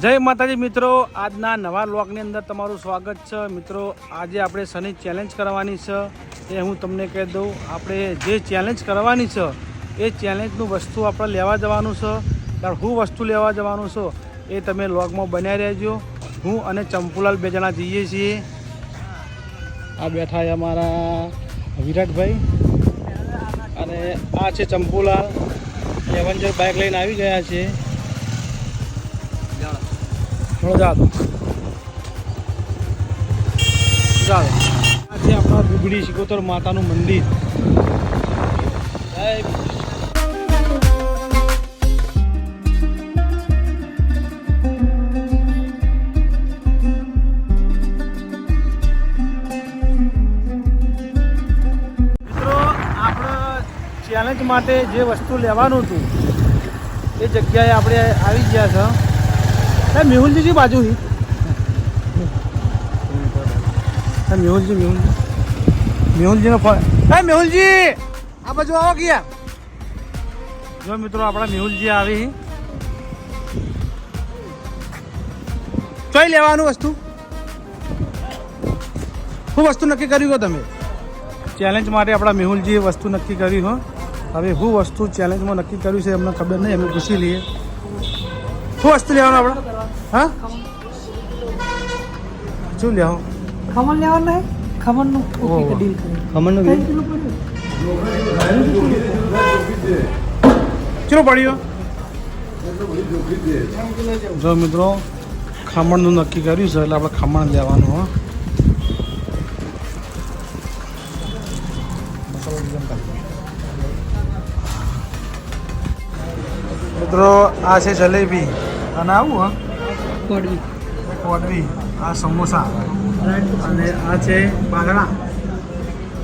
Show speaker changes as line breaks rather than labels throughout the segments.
જય માતાજી, મિત્રો. આજના નવા વ્લોગની અંદર તમારું સ્વાગત છે. મિત્રો, આજે આપણે શનિ ચેલેન્જ કરવાની છે. એ હું તમને કહી દઉં. આપણે જે ચેલેન્જ કરવાની છે, એ ચેલેન્જનું વસ્તુ આપણે લેવા જવાનું છે. હું વસ્તુ લેવા જવાનું છું, એ તમે લોગમાં બનાવી રહેજો. હું અને ચંપુલાલ બે જણા જઈએ છીએ. આ બેઠા છે અમારા વિરાટભાઈ. અને આ છે ચંપુલાલ. એવન્જર બાઇક લઈને આવી ગયા છે. થોડો જા દો જા દો. આ છે આપણા દુબડી શિકોતર માતાનું મંદિર. ચેલેન્જ માટે જે વસ્તુ લેવાનું હતું, એ જગ્યાએ આપણે આવી ગયા છે એ મેહુલજી બાજુ હી એ મેહુલજી મેહુલજી. મેહુલજીનો ફોન. મેહુલજી! આ બાજુ આવો ગયા જો મિત્રો, આપણા મેહુલજી આવી. કઈ લેવાનું વસ્તુ? શું વસ્તુ નક્કી કર્યું હો તમે? ચેલેન્જ માટે આપણા મેહુલજીએ વસ્તુ નક્કી કરી, હો. હવે શું વસ્તુ ચેલેન્જમાં નક્કી કર્યું છે, એમને ખબર નહીં એમને પૂછી લઈએ. શું વસ્તુ લેવાનું આપણે? હા? શું લેવો?
ખમણ લેવાના હે? ખમણનું
ઓહો.
ઓકે ડીલ કરી.
ખમણનું
પડ્યું?
ચલો પડ્યો? જો મિત્રો ખમણનું નક્કી કર્યું છે એટલે આપણે ખમણ લેવાનું હો. મિત્રો આ છે જલેબી. અને આવું હા.
પડવી
કોડવી આ સમોસા અને આ છે બાંગણા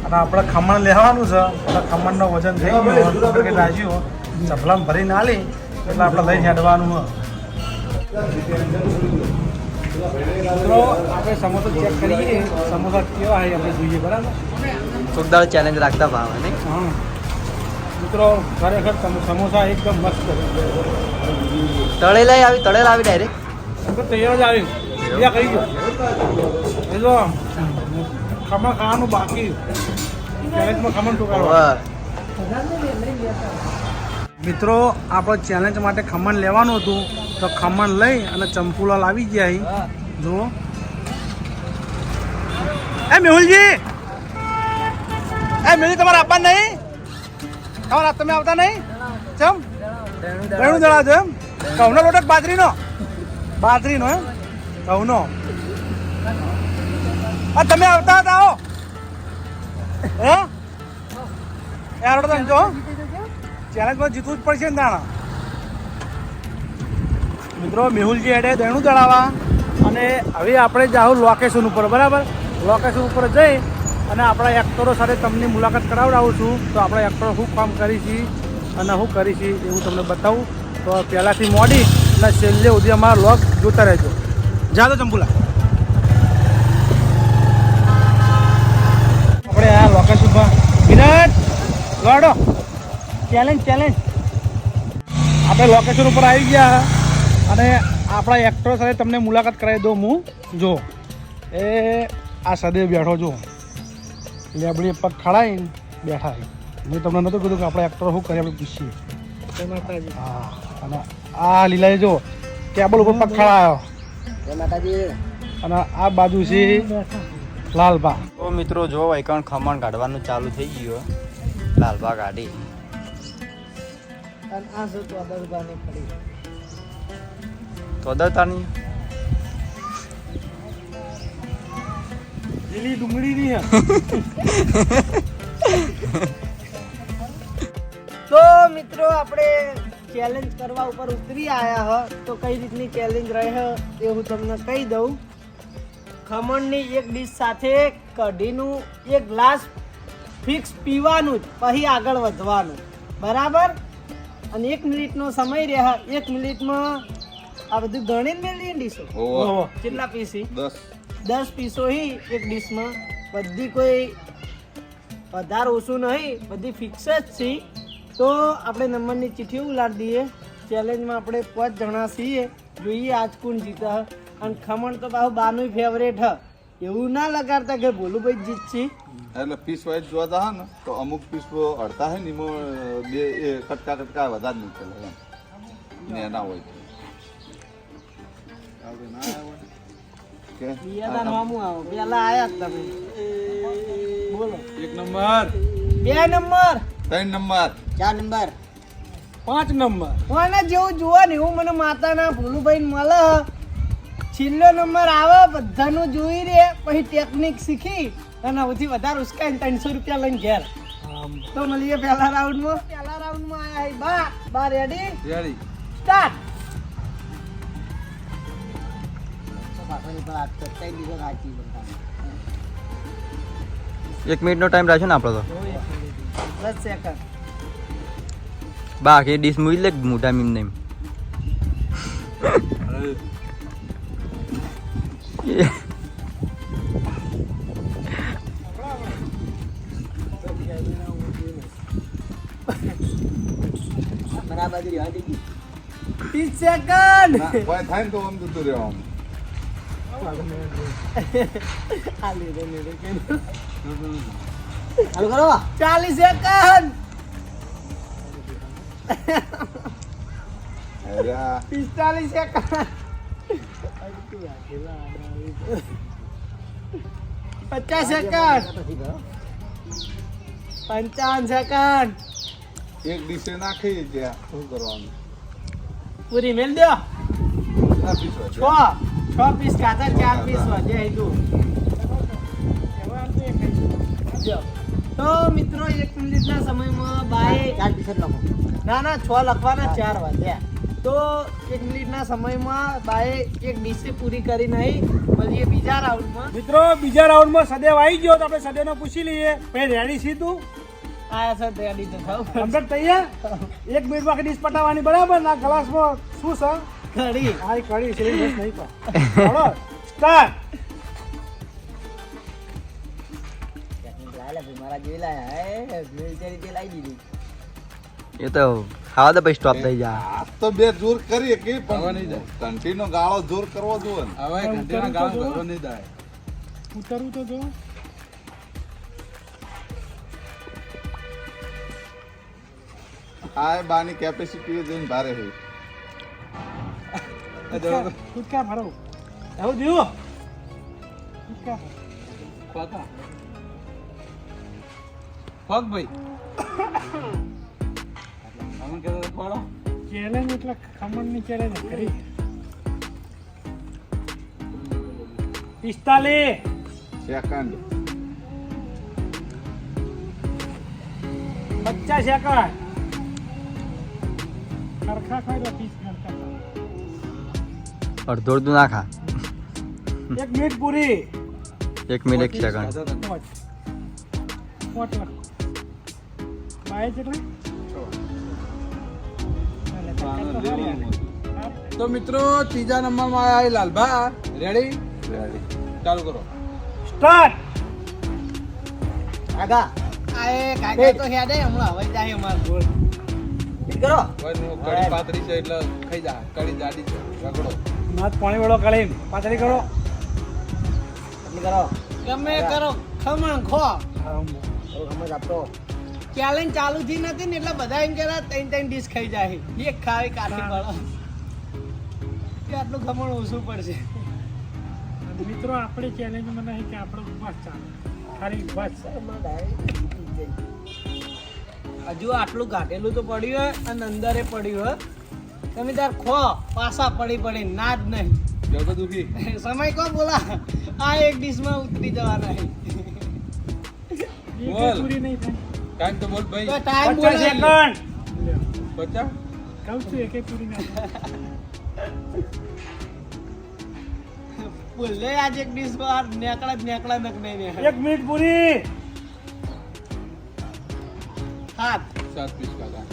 અને આપણે ખમણ લેવાનું છે. એટલે ખમણનું વજન થઈ ગયું. કે રાખ્યું ચપલામાં ભરીને આલી એટલે આપણે લઈને હેડવાનું મિત્રો આપણે સમોસા ચેક કરીએ. સમોસા કેવા હોય આપણે જોઈએ બરાબર?
ચોકદાર ચેલેન્જ રાખતા ભાવ ને?
હા. મિત્રો ખરેખર સમ- સમોસા એકદમ મસ્ત.
તળેલા આવી તળેલા આવી ડાયરેક્ટ
તૈયાર જ બીજા એ ખમણ ખાવાનું બાકી. ચેલેન્જમાં ખમણ ટૂંકાડવા મિત્રો આપણે ચેલેન્જ માટે ખમણ લેવાનું હતું. તો ખમણ લઈ અને ચંપુલાલ આવી ગયા અહીં. જુઓ. એ મેહુલજી! એ મેહુલ તમારે આપવા નહીં? તમારા તમે આવતા નહીં? ચમ? ઘણું જણા છે એમ. ઘઉંનો લોટક બાજરીનો. બાજરીનો એમ? ઘઉંનો. આ તમે આવતા હતા આવો હે? હારો તમે ચેલેન્જમાં જીતવું જ પડશે ને દાણા. મિત્રો, મેહુલજી એડે દેણું દળાવા અને હવે આપણે જાઉં લોકેશન ઉપર, બરાબર? લોકેશન ઉપર જઈ અને આપણા એક્ટરો સાથે તમને મુલાકાત કરાવડાવું છું. તો આપણા એક્ટરો શું કામ કરી છે અને શું કરી છે એવું તમને બતાવું. તો પહેલાંથી મોડી અને છેલ્લે સુધી અમારા લોક જોતા રહેજો. જા તો ચંપુલા આપણે આ લોકેશનમાં પર વિરાટ લોડો ચેલેન્જ ચેલેન્જ આપણે લોકેશન ઉપર આવી ગયા અને આપણા એક્ટર સાથે તમને મુલાકાત કરાવી દઉં હું. જો એ આ સદૈવ બેઠો જો લેબડી પગ ખડાઈને બેઠા મેં તમને નહોતું કીધું કે આપણે એક્ટર શું કરીએ આપણે પૂછીએ. હા અને આ લીલાએ જો ટેબલ ઉપર પખાળ આવ્યો
માતાજી.
અને આ બાજુ છે લાલબા
તો મિત્રો જો વૈકણ ખમણ કાઢવાનું ચાલુ થઈ ગયું લાલબા કાઢી
અને આ શું તો અદરબાની પડી
તો દતાની
લીલી ડુંગળીની હે.
તો મિત્રો આપણે ચેલેન્જ કરવા ઉપર ઉતરી આવ્યા હ તો કઈ રીતની ચેલેન્જ રહે એ હું તમને કહી દઉં. ખમણની એક ડીશ સાથે કઢીનું એક ગ્લાસ ફિક્સ પીવાનું જ પછી આગળ વધવાનું. બરાબર? અને એક મિનિટનો સમય રહે એક મિનિટમાં આ બધું ગણીને મેળવી ડીશો
ઓહો.
કેટલા પીસી
દસ.
દસ પીસો હી એક ડીશમાં બધી કોઈ વધારે ઓછું નહીં બધી ફિક્સ જ છે. તો આપણે નંબરની ચિઠ્ઠી ઉલાડી દઈએ ચેલેન્જમાં આપણે પાંચ જણા છીએ. જોઈએ આજ કોણ જીતે. હ. અને ખમણ તો પાછું બાનું ફેવરેટ હ. એવું ના લગાડતા કે ભોલુભાઈ જીતશે
એટલે પીસ વાઇઝ જોવા જા ને તો અમુક પીસ અડતા હે ને બે એ કટકા કટકા વધારે નીકળે એમ. ને એના હોય કે?
બિયાદા નામું આવો. પેલા આયા તમે. બોલો.
એક નંબર.
બે નંબર.
ત્રણ નંબર.
ચાર નંબર.
પાંચ નંબર.
કોને જેવું જોવા ને એવું મને માતાના ભોલુભાઈ મળે. છેલ્લો નંબર આવે બધાનું જોઈ રે. પછી ટેકનિક શીખી અને સૌથી વધારે ઉસકાઈને ત્રણસો રૂપિયા લઈને ઘેર. તો મળીએ પહેલા રાઉન્ડમાં પહેલા રાઉન્ડમાં આયા હી બા. બા રેડી
રેડી
સ્ટાર્ટ
એક મિનિટનો ટાઈમ રાખ્યો ને આપણો તો.
દસ સેકન્ડ
બાકી ડીશ મૂકી લે મોટા મીમ નહીં
ત્રીસ સેકન્ડ
ના, કોઈ થાય ને તો આમ જતું રહેવાનું
ચાલીસ સેકન્ડ પિસ્તાલીસ સેકન્ડ પચાસ સેકન્ડ પંચાવન સેકન્ડ
એક ડીશે નાખી ત્યાં શું કરવાનું
પૂરી મેલ દો
ના પીસ હોય
છ છ પીસ ખાતા ચાર પીસ વધે હીધું તો મિત્રો એક મિનિટના સમયમાં બાય ચાર પીસ ના ના છ લખવાના ચાર વાગ્યા. તો એક મિનિટના સમયમાં બાએ એક ડીશે પૂરી કરી નહીં પછી બીજા રાઉન્ડમાં
મિત્રો બીજા રાઉન્ડમાં સદેવ આવી ગયો તો આપણે સદેવને પૂછી લઈએ. ભાઈ રેડી છી તું?
આયા સર રેડી તો થાવ
કમ્પ્લીટ તૈયાર? એક મિનિટમાં ડીશ પટાવવાની બરાબર? ના ગ્લાસમાં શું છે નહીં
મારા જેવી લાયા દીધી.
એ તો ખાવા દે પછી સ્ટોપ થઈ જાય.
આ તો બે જોર કરીએ કે પણ ઘંટીનો ગાળો જોર કરવો જોઈએ
હવે ઘંટીનો ગાળો કરવો નહીં થાય ઉતરવું તો જો.
આ બાની કેપેસિટી જોઈને ભારે હોય
કૂદકા ભરો આવું જોયું કૂદકા
પગ ભાઈ. અમે કહેતા હતા
ચેલેન્જ એટલે ખમણની ચેલેન્જ કરી પિસ્તાલીસ
સેકન્ડ
પચાસ સેકન્ડ ખરખા ખાઈ તો પીસ ખરખા ખાઈ.
અડધો અડધું ના ખા
એક મિનિટ પૂરી
એક મિનિટ એક સેકન્ડ
પાંચ પાંચ લાખ બાય જેટલા ચાલે, તો
મિત્રો ત્રીજા નંબરમાં આવ્યા એ લાલભા રેડી ચાલુ કરો.
સ્ટાર્ટ
આગા. આ એ કાકા તો હેડે હમણાં હવે જાય અમાર ગોળ. કરો.
કોઈ કડી પાતળી છે એટલે ખાઈ જા. કડી જાડી છે. રગડો.
નાથ પાણી વાળો કાઢીને પાતળી કરો.
કરો. ગમે કરો. ખમણ ખો.
આમ.
આપતો. ચેલેન્જ ચાલુ થઈ નથી ને એટલે બધા એમ કહેતા ત્રણ ત્રણ ડીશ ખાઈ જાય એક ખાવે કાઠી વાળો. કે આટલું ખમણ ઓછું પડશે.
મિત્રો આપણી ચેલેન્જ મને કે આપણો ઉપવાસ ચાલે. ખાલી ઉપવાસ
હજુ આટલું કાઢેલું તો પડ્યું હોય અને અંદરે પડ્યું હોય તમે તાર ખો પાસા પડી પડી ના જ નહીં.
જગો દુખી.
સમય કો બોલા? આ એક ડીશમાં ઉતરી જવાના.
પૂરી નહીં થાય.
ટાઈમ તો બોલ
તો
ભાઈ
ટાઈમ બોલ
સેકન્ડ
બચ્ચા
કહું છું એકે પૂરી ના
બોલે આજ એક ડીશ બહાર નેકડા નેકડા નક નહીં ને
એક મિનિટ પૂરી.
હાથ
સાત પીસ કાકા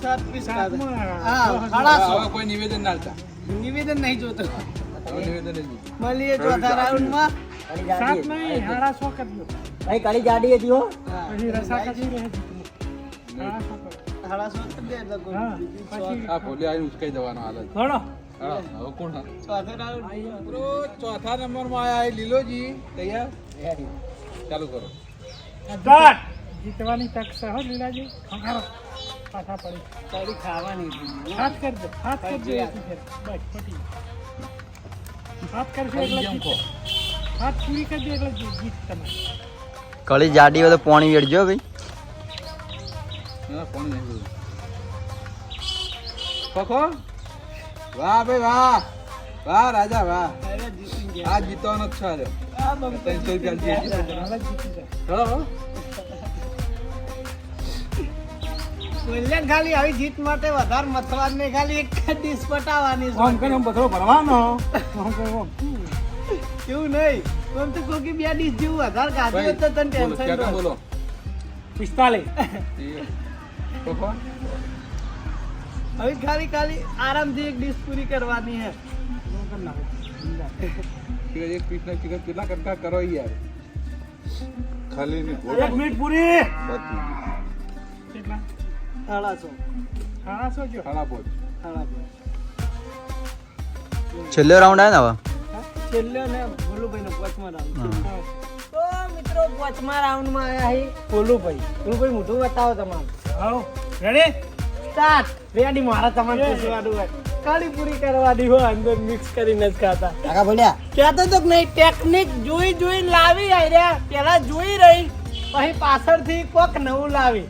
સાત પીસ
કાકા
હા ખલાસ.
કોઈ નિવેદન ના ચાલતા
નિવેદન નહીં જોતો.
નિવેદન નહીં.
મળીએ ચોથા રાઉન્ડમાં
સાત નહીં હાડા સો કરી દો
ભાઈ કાળી જાડી હતી હો.
પછી રસા કચી રહે હાડા સો
આ ભોલે આવીને ઉચકાઈ દેવાનો હાલ જ. હવે કોણ હા?
ચોથે
નંબરમાં આયા લીલોજી. તૈયાર? ચાલુ કરો.
જીતવાની તક છે હો લીલાજી. ખંખારો પાછા પડી.
તારી ખાવાની
હાથ કરી દે હાથ કરી દે. બસ પટી. હાથ કરશે એટલે. હાથ પૂરી કરી દે એટલે જીત તમારી.
કળી જાડી હોય તો પાણી વેડજો ભાઈ.
ના. ખોખો? વાહ ભાઈ વાહ. વાહ રાજા વાહ. આ જીતવાનો જ છે ત્રણસો રૂપિયા
ને ખાલી આવી જીત માટે વધારે મથવાનું નહીં ખાલી એક જ ડીશ પટાવવાની છે.
કરીને બધો ભરવાનો. આમ કરીને
નહીં. આમ તો કોકી બે ડીશ જેવું
ભાઈ,
તને
બોલો,
ટેન્શન
બોલો.
પિસ્તાલીસ.
હવે ખાલી ખાલી આરામથી એક ડીશ પૂરી કરવાની છે
એક પીસ ના ચિકન કેટલા કટકા કરો યાર?
ખાલી ની
એક મિનિટ પૂરી. કેટલા?
સાડાસો.
સાડાસો જો.
પોચ
છેલ્લો રાઉન્ડ આવે ને હવે?
છેલ્લે ને ભોલુભાઈ નો પાંચમા રાઉન્ડ તો મિત્રો પાંચમા રાઉન્ડમાં આવ્યા છે ભોલુભાઈ. ભોલુભાઈ મોઢું બતાવો તમારું.
આવો. રેડી
સ્ટાર્ટ રેડી મારા તમારે પૂછવાનું હોય. કાળી પૂરી કરવાની હોય અંદર મિક્સ કરીને જ ખાતા.
કાકા બોલ્યા
કહેતો તો કે નહીં ટેકનિક જોઈ જોઈ લાવી આર્યા પેલા જોઈ રહી પછી પાછળથી કોક નવું લાવી.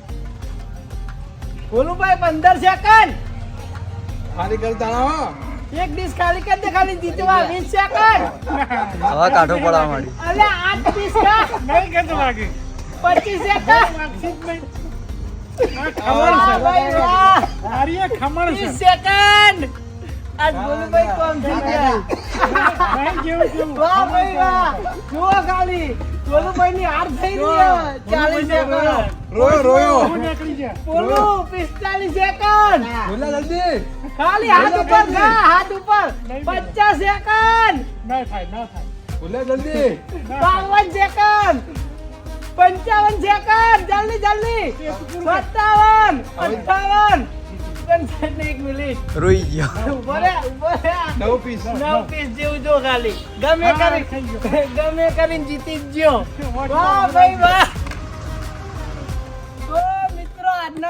ભોલુભાઈ પંદર સેકન્ડ
ખાલી કરતા તાળા
એક ડીશ ખાલી કરી દે ખાલી જીતવા વીસ સેકન્ડ
હવે કાઠું પડવા માંડી.
અલે આઠ ડીશ કા
નહીં કેતો લાગે
પચીસ સેકન્ડ
ખમણ
ભાઈ
ખમણ છે.
ત્રીસ સેકન્ડ આજ ભાઈ કોમ થઈ ગયા.
નહીં જેવું જેવું
વાહ ભાઈ વાહ. જુઓ ખાલી. ભોલુભાઈ ની હાર થઈ ગઈ છે. ચાલીસ સેકન્ડ
રોયો. રોયો
નીકળી જા
બોલો પિસ્તાલીસ સેકન્ડ
બોલા જલ્દી.
ખાલી હાથ ઉપર ના હાથ ઉપર. પચાસ સેકન્ડ.
ના થાય ના થાય.
બોલે જલ્દી.
બાવન સેકન્ડ. પંચાવન સેકન્ડ. જલ્દી જલ્દી. સત્તાવન અઠાવન એક મિનિટ.
રોઈ ગયો.
નવ પીસ.
નવ પીસ જેવું જો ખાલી. ગમે કરી ગમે કરીને જીતી જ ગયો. વાહ ભાઈ વાહ.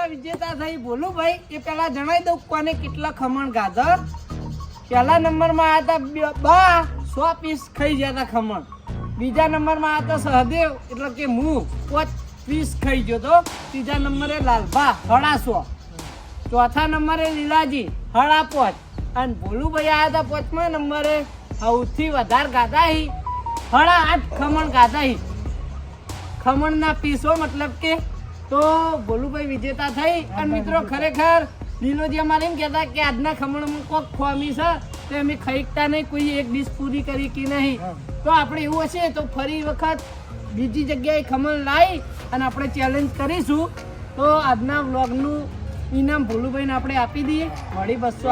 આજના વિજેતા થઈ. ભોલું ભાઈ, એ પેલા જણાવી દઉં કોને કેટલા ખમણ ગાધા પહેલા નંબરમાં આવ્યા હતા બા સો પીસ ખાઈ ગયા હતા ખમણ. બીજા નંબરમાં આવ્યા હતા સહદેવ, એટલે કે હું, પાંચ પીસ ખાઈ ગયો તો. ત્રીજા નંબરે લાલભા હળાસો ચોથા નંબરે લીલાજી, હળા પોચ. અને ભોલુભાઈ આવ્યા હતા પાંચમા નંબરે સૌથી વધારે ગાધા હી હળા આઠ ખમણ ગાધા હી ખમણના પીસો મતલબ કે તો ગોલુભાઈ વિજેતા થઈ. અને મિત્રો ખરેખર લીલોજી અમારે એમ કહેતા કે આજના ખમણમાં કોક ખોમી છે તો અમે ખાઈકતા નહીં કોઈ એક ડીશ પૂરી કરી કે નહીં. તો આપણે એવું હશે તો ફરી વખત બીજી જગ્યાએ ખમણ લાવી અને આપણે ચેલેન્જ કરીશું. તો આજના વ્લોગનું ઇનામ ભોલુભાઈને આપણે આપી દઈએ. વળી બસો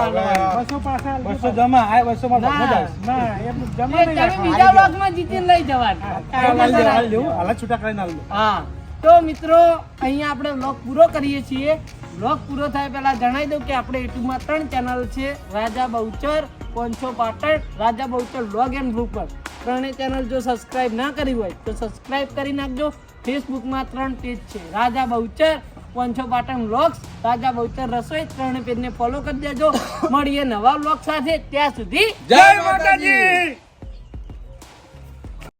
બસો પાછા બસો જમા. આ બસો માં જમા.
બીજા વ્લોગમાં જીતીને લઈ જવાનું.
હાલ છૂટા કરીને
હા. તો મિત્રો, અહીંયા આપણે વ્લોગ પૂરો કરીએ છીએ. વ્લોગ પૂરો થાય પહેલાં જણાવી દઉં કે આપણે યુટ્યુબમાં ત્રણ ચેનલ છે. Raja Bahuchar, કોન્છો Patan, Raja Bahuchar vlog and blooper ત્રણેય ચેનલ જો સબસ્ક્રાઈબ ના કરી હોય, તો સબસ્ક્રાઈબ કરી નાખજો. ફેસબુકમાં ત્રણ પેજ છે. રાજા બહુચર પંચો પાટણ વ્લોગ્સ રાજા બહુચર રસોઈ ત્રણેય પેજને ફોલો કરી દેજો. મળીએ નવા વ્લોગ સાથે. ત્યાં સુધી
જય માતાજી!